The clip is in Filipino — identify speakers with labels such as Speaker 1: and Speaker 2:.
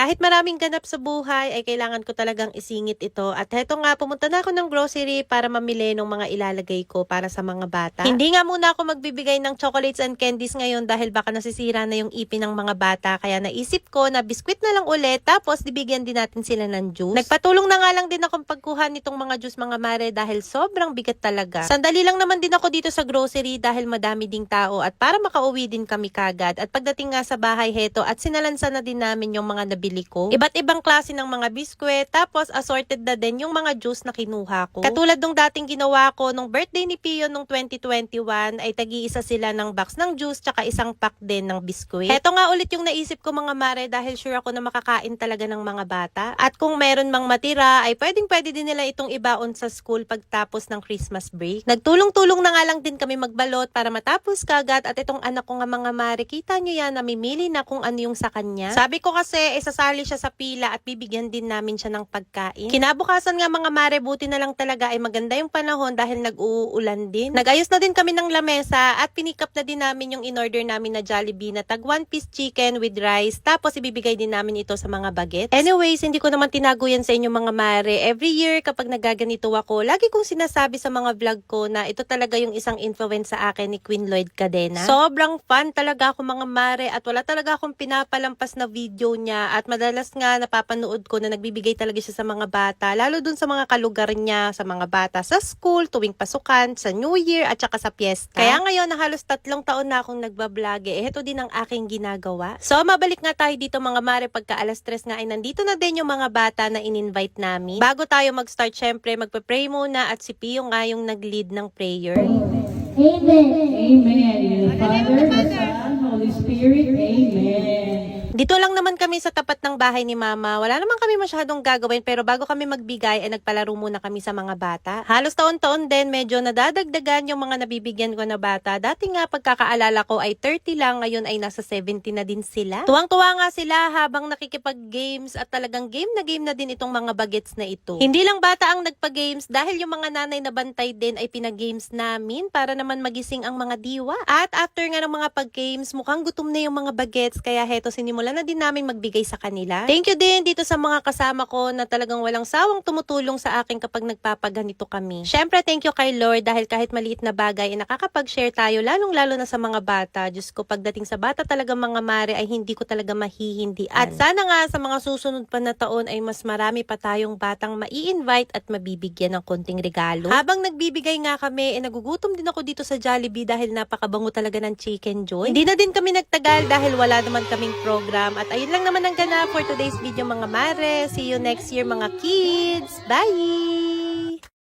Speaker 1: Kahit maraming ganap sa buhay, ay kailangan ko talagang isingit ito. At heto nga, pumunta na ako ng grocery para mamili ng mga ilalagay ko para sa mga bata. Hindi nga muna ako magbibigay ng chocolates and candies ngayon dahil baka nasisira na yung ipin ng mga bata. Kaya naisip ko na biskwit na lang ulit, tapos dibigyan din natin sila ng juice. Nagpatulong na nga lang din akong pagkuha nitong mga juice mga mare dahil sobrang bigat talaga. Sandali lang naman din ako dito sa grocery dahil madami ding tao at para makauwi din kami kagad. At pagdating nga sa bahay heto at sinalansa na din namin yung mga nabili ko. Iba't ibang klase ng mga biskwit tapos assorted na din yung mga juice na kinuha ko. Katulad nung dating ginawa ko nung birthday ni Pio nung 2021 ay tagi-isa sila ng box ng juice tsaka isang pack din ng biskwit. Heto nga ulit yung naisip ko mga mare dahil sure ako na makakain talaga ng mga bata. At kung meron mang matira ay pwedeng pwede din nila itong ibaon sa school pagtapos ng Christmas break. Nagtulong-tulong na nga lang din kami magbalot para matapos kagad at itong anak ko nga mga mare, kita nyo yan, namimili na kung ano yung sa kanya. Sabi ko kasi, isasali siya sa pila at bibigyan din namin siya ng pagkain. Kinabukasan nga mga mare, buti na lang talaga ay maganda yung panahon dahil nag-uulan din. Nagayos na din kami ng lamesa at pinikap na din namin yung in-order namin na Jollibee na tag one piece chicken with rice tapos ibibigay din namin ito sa mga bagets. Anyways, hindi ko naman tinago yan sa inyo mga mare. Every year kapag nagaganito ako, lagi kong sinasabi sa mga vlog ko na ito talaga yung isang influence sa akin ni Queen Lloyd Cadena. Sobrang fun talaga ako mga mare at wala talaga akong pinapalampas na video niya at madalas nga napapanood ko na nagbibigay talaga siya sa mga bata, lalo dun sa mga kalugar niya, sa mga bata sa school, tuwing pasukan, sa New Year at saka sa piyesta. Kaya ngayon na halos tatlong taon na akong nagbablog eh, ito din ang aking ginagawa. So mabalik nga tayo dito mga mare pagka alas tres nga ay nandito na din yung mga bata na in-invite namin. Bago tayo mag-start syempre magpe-pray muna at si Pio nga yung nag-lead ng prayer.
Speaker 2: Amen.
Speaker 3: Amen. In the Father, the Son, Holy Spirit. Amen.
Speaker 1: Dito lang naman kami sa tapat ng bahay ni Mama. Wala naman kami masyadong gagawin pero bago kami magbigay ay nagpalaro muna kami sa mga bata. Halos taon-taon din medyo nadadagdagan yung mga nabibigyan ko na bata. Dati nga pagkakaalala ko ay 30 lang, ngayon ay nasa 70 na din sila. Tuwang-tuwa nga sila habang nakikipag-games at talagang game na game na din itong mga bagets na ito. Hindi lang bata ang nagpa-games dahil yung mga nanay na bantay din ay pinag-games namin para naman magising ang mga diwa. At after nga ng mga pag-games, mukhang gutom na yung mga bagets kaya heto sinimulan na din namin magbigay sa kanila. Thank you din dito sa mga kasama ko na talagang walang sawang tumutulong sa akin kapag nagpapaganito kami. Syempre, thank you kay Lord dahil kahit maliit na bagay ay nakakapag-share tayo lalong-lalo na sa mga bata. Diyos ko, pagdating sa bata talaga mga mare ay hindi ko talaga mahihindian. At sana nga sa mga susunod pa na taon ay mas marami pa tayong batang mai-invite at mabibigyan ng konting regalo. Habang nagbibigay nga kami, eh, nagugutom din ako dito sa Jollibee dahil napakabango talaga ng Chicken Joy. Hindi na din kami nagtagal dahil wala naman kaming program. At ayun lang naman ang ganap for today's video mga mare. See you next year mga kids. Bye!